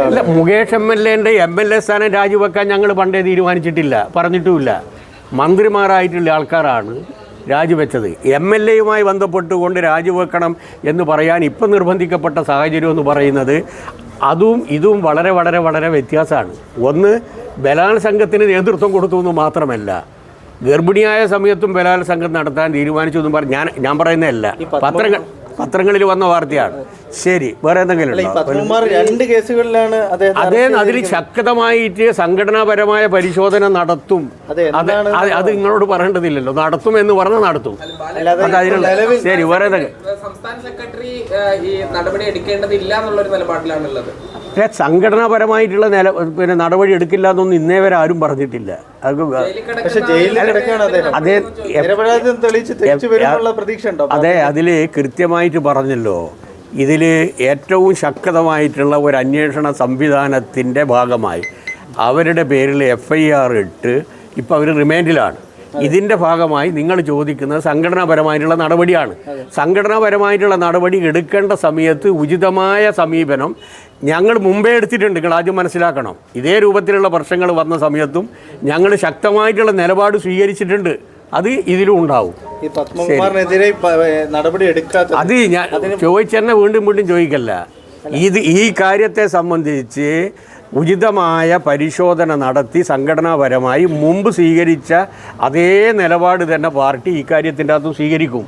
അല്ല Mukesh M L എന്റെ M L A സ്ഥാനം രാജിവെക്കാൻ ഞങ്ങൾ പണ്ടേ തീരുമാനിച്ചിട്ടില്ല. പറഞ്ഞിട്ടുമില്ല. മന്ത്രിമാരായിട്ടുള്ള ആൾക്കാരാണ് രാജിവെച്ചത്. എം എൽ എയുമായി ബന്ധപ്പെട്ടുകൊണ്ട് രാജിവെക്കണം എന്ന് പറയാൻ ഇപ്പം നിർബന്ധിക്കപ്പെട്ട സാഹചര്യം എന്ന് പറയുന്നത് അതും ഇതും വളരെ വളരെ വളരെ വ്യത്യാസമാണ്. ഒന്ന് ബലാത്സംഗത്തിന് നേതൃത്വം കൊടുത്തു എന്ന് മാത്രമല്ല ഗർഭിണിയായ സമയത്തും സംഘം നടത്താൻ തീരുമാനിച്ചു എന്ന് പറഞ്ഞ് ഞാൻ ഞാൻ പറയുന്നതല്ല. പത്രങ്ങൾ പത്രങ്ങളിൽ വന്ന വാർത്തയാണ്. ശരി വേറെ എന്തെങ്കിലും രണ്ട് കേസുകളിലാണ് അദ്ദേഹം അതേ അതിൽ ശക്തമായിട്ട് സംഘടനാപരമായ പരിശോധന നടത്തും. അതെ, നിങ്ങളോട് പറയേണ്ടതില്ലല്ലോ. നടത്തും എന്ന് പറഞ്ഞാൽ നടത്തും. ശരി വേറെ എന്തെങ്കിലും? സംസ്ഥാന സെക്രട്ടറി ഈ നടപടി എടുക്കേണ്ടതില്ല എന്നുള്ളൊരു നിലപാടിലാണുള്ളത്. പക്ഷേ സംഘടനാപരമായിട്ടുള്ള നില പിന്നെ നടപടി എടുക്കില്ല എന്നൊന്നും ഇന്നേ വരെ ആരും പറഞ്ഞിട്ടില്ല. അത് അതിൽ കൃത്യമായിട്ട് പറഞ്ഞല്ലോ. ഇതിൽ ഏറ്റവും ശക്തമായിട്ടുള്ള ഒരു അന്വേഷണ സംവിധാനത്തിന്റെ ഭാഗമായി അവരുടെ പേരിൽ എഫ് ഐ ആർ ഇട്ട് ഇപ്പോൾ അവർ റിമാൻഡിലാണ്. ഇതിന്റെ ഭാഗമായി നിങ്ങൾ ചോദിക്കുന്നത് സംഘടനാപരമായിട്ടുള്ള നടപടിയാണ്. സംഘടനാപരമായിട്ടുള്ള നടപടി എടുക്കേണ്ട സമയത്ത് ഉചിതമായ സമീപനം ഞങ്ങൾ മുമ്പേ എടുത്തിട്ടുണ്ട്. നിങ്ങൾ ആദ്യം മനസ്സിലാക്കണം. ഇതേ രൂപത്തിലുള്ള പ്രശ്നങ്ങൾ വന്ന സമയത്തും ഞങ്ങൾ ശക്തമായിട്ടുള്ള നിലപാട് സ്വീകരിച്ചിട്ടുണ്ട്. അത് ഇതിലും ഉണ്ടാവും. നടപടി എടുക്കാത്ത അത് ഞാൻ ചോദിച്ചെന്നെ വീണ്ടും വീണ്ടും ചോദിക്കല്ല. ഇത് ഈ കാര്യത്തെ സംബന്ധിച്ച് ഉചിതമായ പരിശോധന നടത്തി സംഘടനാപരമായി മുമ്പ് സ്വീകരിച്ച അതേ നിലപാട് തന്നെ പാർട്ടി ഇക്കാര്യത്തിന്റെ അകത്തും സ്വീകരിക്കും.